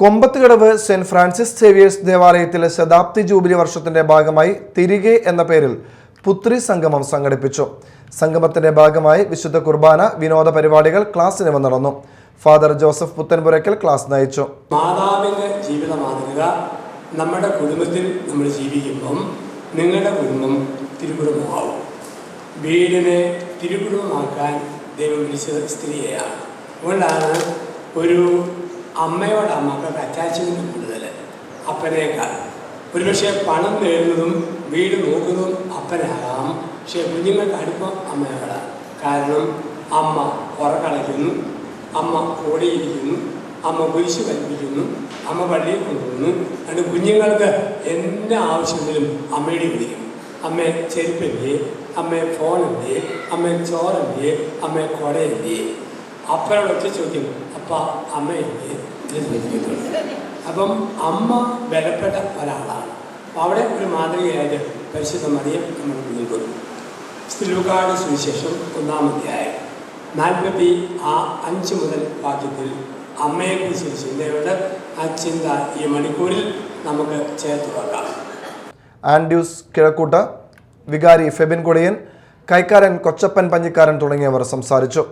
Kombathukadavu saint Francis Xavier's ദേവാലയത്തിലെ ശതാബ്ദി jubilee വർഷത്തിന്റെ ഭാഗമായി തിരികെ എന്ന പേരിൽ പുത്രി സംഗമം സംഘടിപ്പിച്ചു. സംഗമത്തിന്റെ ഭാഗമായി വിശുദ്ധ കുർബാന വിനോദ പരിപാടികൾ ക്ലാസ് നടന്നു. ഫാദർ ജോസഫ് പുത്തൻപുരയ്ക്കൽ ക്ലാസ് നയിച്ചു. മാതാവിന്റെ ജീവിത മാതൃക നമ്മുടെ കുടുംബത്തിൽ നമ്മൾ ജീവിക്കുമ്പം നിങ്ങളുടെ കുടുംബം തിരുകുടുംബമാവും. വീടിനെ തിരുകുടുംബമാക്കാൻ ദൈവം വിളിച്ചത് സ്ത്രീയെയാണ്. അതുകൊണ്ടാണ് ഒരു അമ്മയോട് മക്കൾക്ക് അറ്റാച്ച്മെന്റ് കൂടുതൽ. അപ്പനേക്കാൾ. ഒരുപക്ഷെ പണം നേടുന്നതും വീട് നോക്കുന്നതും അപ്പനാകാം. പക്ഷേ കുഞ്ഞുങ്ങൾക്ക് അടുപ്പം അമ്മയോടാണ് കാരണം അമ്മ ഉറക്കളയ്ക്കുന്നു അമ്മ ഓടിയിരിക്കുന്നു അമ്മ കുരിശ് കൽപ്പിക്കുന്നു അമ്മ പള്ളിയിൽ കൊണ്ടുപോകുന്നു അതുകൊണ്ട് കുഞ്ഞുങ്ങൾക്ക് എന്റെ ആവശ്യത്തിലും അമ്മയുടെ വിളിക്കും അമ്മ ചെരുപ്പില്ലേ? അമ്മ ഫോണില്ലേ? അമ്മ ചോറില്ലേ? അമ്മ കുടയില്ലേ? അപ്പനോടൊറ്റ ചോദ്യം. അപ്പ അമ്മ അപ്പം അമ്മ ബലപ്പെട്ട ഒരാളാണ്. അവിടെ ഒരു മാതൃകയായിട്ട് പരിശുദ്ധ മറിയം നമ്മൾ കൊടുക്കും സ്ത്രീകാട് സുവിശേഷം ഒന്നാമധ്യായം നാൽപ്പത്തി ആ അഞ്ച് മുതൽ വാക്യത്തിൽ അമ്മയെ കുറിച്ച് ചിന്തയുണ്ട് ആ ചിന്ത ഈ മണിക്കൂറിൽ നമുക്ക് ചേർത്ത് വെക്കാം. ആൻഡ്യൂസ് കിഴക്കൂട്ട വികാരി ഫെബിൻ കൊടിയൻ കൈക്കാരൻ കൊച്ചപ്പൻ പഞ്ഞിക്കാരൻ തുടങ്ങിയവർ സംസാരിച്ചു.